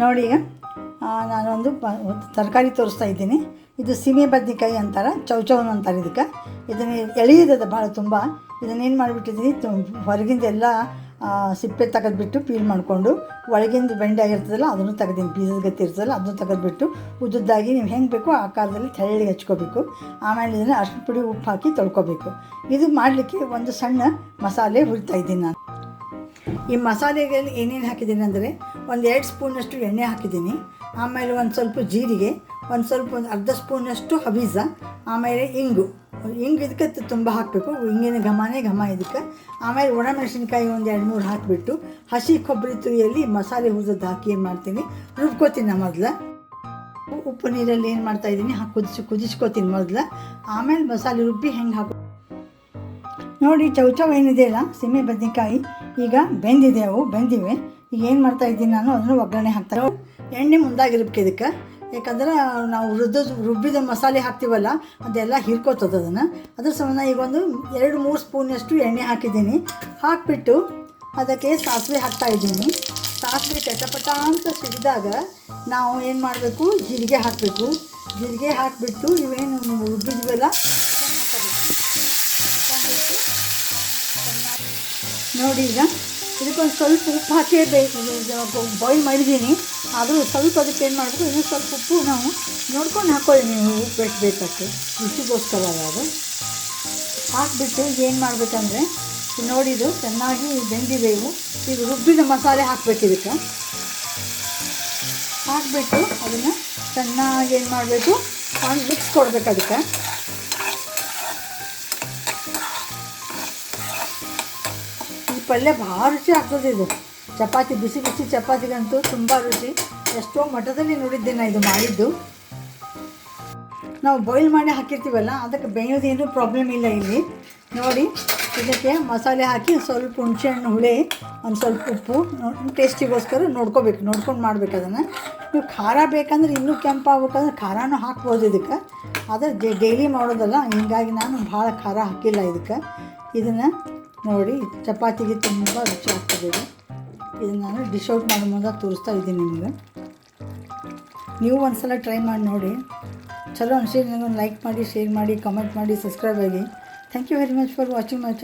ನೋಡಿ ಈಗ ನಾನೊಂದು ತರಕಾರಿ ತೋರಿಸ್ತಾ ಇದ್ದೀನಿ. ಇದು ಸೀಮೆ ಬದ್ನಿಕಾಯಿ ಅಂತಾರೆ ಚೌಚೌನ್ ಅಂತಾರೆ ಇದಕ್ಕೆ. ಇದನ್ನು ಎಳೆಯದ ಭಾಳ ತುಂಬ. ಇದನ್ನೇನು ಮಾಡಿಬಿಟ್ಟಿದ್ದೀನಿ ಹೊರಗಿಂದ ಎಲ್ಲ ಆ, ಸಿಪ್ಪೆ ತೆಗೆದುಬಿಟ್ಟು ಪೀಲ್ ಮಾಡಿಕೊಂಡು ಒಳಗಿಂದ ಬೆಂಡೆ ಆಗಿರ್ತದಲ್ಲ ಅದನ್ನು ತೆಗೆದೀನಿ. ಬೀಜದ ಗತಿ ಇರ್ತದಲ್ಲ ಅದನ್ನು ತೆಗೆದುಬಿಟ್ಟು ಉದ್ದುದ್ದಾಗಿ ನೀವು ಹೆಂಗೆ ಬೇಕೋ ಆ ಕಾಲದಲ್ಲಿ ತೆಳ್ಳಿಗೆ ಹಚ್ಕೋಬೇಕು. ಆಮೇಲೆ ಇದನ್ನು ಅರ್ಶಿನ ಪುಡಿ ಉಪ್ಪು ಹಾಕಿ ತೊಳ್ಕೊಬೇಕು. ಇದು ಮಾಡಲಿಕ್ಕೆ ಒಂದು ಸಣ್ಣ ಮಸಾಲೆ ಹುರಿತಾ ಇದ್ದೀನಿ ನಾನು. ಈ ಮಸಾಲೆಗೆ ಏನೇನು ಹಾಕಿದ್ದೀನಿ ಅಂದರೆ ಒಂದು ಎರಡು ಸ್ಪೂನಷ್ಟು ಎಣ್ಣೆ ಹಾಕಿದ್ದೀನಿ. ಆಮೇಲೆ ಒಂದು ಸ್ವಲ್ಪ ಜೀರಿಗೆ, ಒಂದು ಸ್ವಲ್ಪ ಒಂದು ಅರ್ಧ ಸ್ಪೂನಷ್ಟು ಹಬೀಜ ಆಮೇಲೆ ಇಂಗು. ಇಂಗು ಇದಕ್ಕೆ ತುಂಬ ಹಾಕಬೇಕು. ಇಂಗಿನ ಘಮನೇ ಘಮ ಇದಕ್ಕೆ. ಆಮೇಲೆ ಒಣಮೆಣಸಿನ್ಕಾಯಿ ಒಂದು ಎರಡು ಮೂರು ಹಾಕಿಬಿಟ್ಟು ಹಸಿ ಕೊಬ್ಬರಿ ತುರಿಯಲ್ಲಿ ಮಸಾಲೆ ಹುರಿದದ್ದು ಹಾಕಿ ಏನು ಮಾಡ್ತೀನಿ? ರುಬ್ಕೋತೀನಿ ಮೊದಲು. ಉಪ್ಪು ನೀರಲ್ಲಿ ಏನು ಮಾಡ್ತಾಯಿದ್ದೀನಿ ಹಾಕಿ ಕುದಿಸಿ, ಕುದಿಸ್ಕೋತೀನಿ ಮೊದಲು. ಆಮೇಲೆ ಮಸಾಲೆ ರುಬ್ಬಿ ಹೆಂಗೆ ಹಾಕೋ ನೋಡಿ ಚೌಚೌ ಏನಿದೆಯಲ್ಲ? ಸೀಮೆ ಬದನೆಕಾಯಿ. ಈಗ ಬೆಂದಿದೆ ಅವು, ಬೆಂದಿವೆ. ಈಗ ಏನು ಮಾಡ್ತಾ ಇದ್ದೀನಿ ನಾನು? ಅದನ್ನು ಒಗ್ಗರಣೆ ಹಾಕ್ತಾರೆ ಎಣ್ಣೆ ಮುಂದಾಗಿರ್ಬೇಕು ಇದಕ್ಕೆ. ಯಾಕಂದ್ರೆ ನಾವು ರುದ್ದ ರುಬ್ಬಿದ ಮಸಾಲೆ ಹಾಕ್ತೀವಲ್ಲ, ಅದೆಲ್ಲ ಹೀರ್ಕೋತದ ಅದನ್ನು. ಅದ್ರ ಸಂಬಂಧ ಈಗ ಒಂದು ಎರಡು, ಮೂರು ಸ್ಪೂನಷ್ಟು ಎಣ್ಣೆ ಹಾಕಿದ್ದೀನಿ. ಹಾಕಿಬಿಟ್ಟು ಅದಕ್ಕೆ ಸಾಸಿವೆ ಹಾಕ್ತಾ ಇದ್ದೀನಿ. ಸಾಸಿವೆ ಚಟಪಟ ಅಂತ ಸಿಡಿದಾಗ ನಾವು ಏನು ಮಾಡಬೇಕು? ಜೀರಿಗೆ ಹಾಕಬೇಕು. ಜೀರಿಗೆ ಹಾಕಿಬಿಟ್ಟು ಇವೇನು ರುಬ್ಬಿದ್ವಲ್ಲ ನೋಡಿ ಈಗ. ಇದಕ್ಕೊಂದು ಸ್ವಲ್ಪ ಉಪ್ಪು ಹಾಕೇ ಬೇಕು ಬಾಯ್ಲ್ ಮಾಡಿದ್ದೀನಿ. ಆದರೂ ಸ್ವಲ್ಪ ಅದಕ್ಕೆ ಏನು ಮಾಡಬೇಕು, ಇನ್ನೂ ಸ್ವಲ್ಪ ಉಪ್ಪು ನಾವು ನೋಡ್ಕೊಂಡು ಹಾಕೊಳ್ಳಿ ನೀವು ಉಪ್ಪು ಎಷ್ಟು ಬೇಕಷ್ಟು ರುಚಿಗೋಸ್ಕರ ಅದು ಹಾಕಿಬಿಟ್ಟು ಏನು ಮಾಡಬೇಕಂದ್ರೆ ನೋಡಿದ್ದು ಚೆನ್ನಾಗಿ ಬೆಂದಿದೆವು ಈಗ ರುಬ್ಬಿದ ಮಸಾಲೆ ಹಾಕಬೇಕು ಇದಕ್ಕೆ. ಹಾಕಿಬಿಟ್ಟು ಅದನ್ನು ಚೆನ್ನಾಗಿ ಏನು ಮಾಡಬೇಕು ಮಿಕ್ಸ್ ಕೊಡ್ಬೇಕು ಅದಕ್ಕೆ. ಪಲ್ಯ ಭಾಳ ರುಚಿ ಆಗ್ತದೆ ಇದು. ಚಪಾತಿ, ಬಿಸಿ ಬಿಸಿ ಚಪಾತಿಗಂತೂ ತುಂಬ ರುಚಿ. ಎಷ್ಟೋ ಮಠದಲ್ಲಿ ನೋಡಿದ್ದೆ ನಾ ಇದು ಮಾಡಿದ್ದು. ನಾವು ಬಾಯ್ಲ್ ಮಾಡಿ ಹಾಕಿರ್ತೀವಲ್ಲ, ಅದಕ್ಕೆ ಬೇಯೋದೇನು ಪ್ರಾಬ್ಲಮ್ ಇಲ್ಲ ಇಲ್ಲಿ. ನೋಡಿ, ಇದಕ್ಕೆ ಮಸಾಲೆ ಹಾಕಿ ಸ್ವಲ್ಪ ಹುಣಸೆಹಣ್ಣು ಹುಳಿ, ಒಂದು ಸ್ವಲ್ಪ ಉಪ್ಪು ಟೇಸ್ಟಿಗೋಸ್ಕರ ನೋಡ್ಕೋಬೇಕು, ನೋಡ್ಕೊಂಡು ಮಾಡ್ಬೇಕು ಅದನ್ನು. ನೀವು ಖಾರ ಬೇಕಂದ್ರೆ ಇನ್ನೂ ಕೆಂಪಾಗಬೇಕಂದ್ರೆ ಖಾರನೂ ಹಾಕ್ಬೋದು ಇದಕ್ಕೆ. ಆದರೆ ಡೈಲಿ ಮಾಡೋದಲ್ಲ, ಹಿಂಗಾಗಿ ನಾನು ಭಾಳ ಖಾರ ಹಾಕಿಲ್ಲ ಇದಕ್ಕೆ. ಇದನ್ನು ನೋಡಿ, ಚಪಾತಿಗೆ ತುಂಬ ರುಚಿ ಆಗ್ತದೆ ಇದು. ಇದನ್ನು ನಾನು ಡಿಶ್ ಔಟ್ ಮಾಡೋ ಮುಂದೆ ತೋರಿಸ್ತಾ ಇದ್ದೀನಿ ನಿಮಗೆ. ನೀವು ಒಂದು ಸಲ ಟ್ರೈ ಮಾಡಿ ನೋಡಿ. ಚಲೋ ಅನಿಸಿ ನನಗೊಂದು ಲೈಕ್ ಮಾಡಿ ಶೇರ್ ಮಾಡಿ ಕಮೆಂಟ್ ಮಾಡಿ ಸಬ್ಸ್ಕ್ರೈಬ್ ಆಗಿ. Thank you very much for watching my channel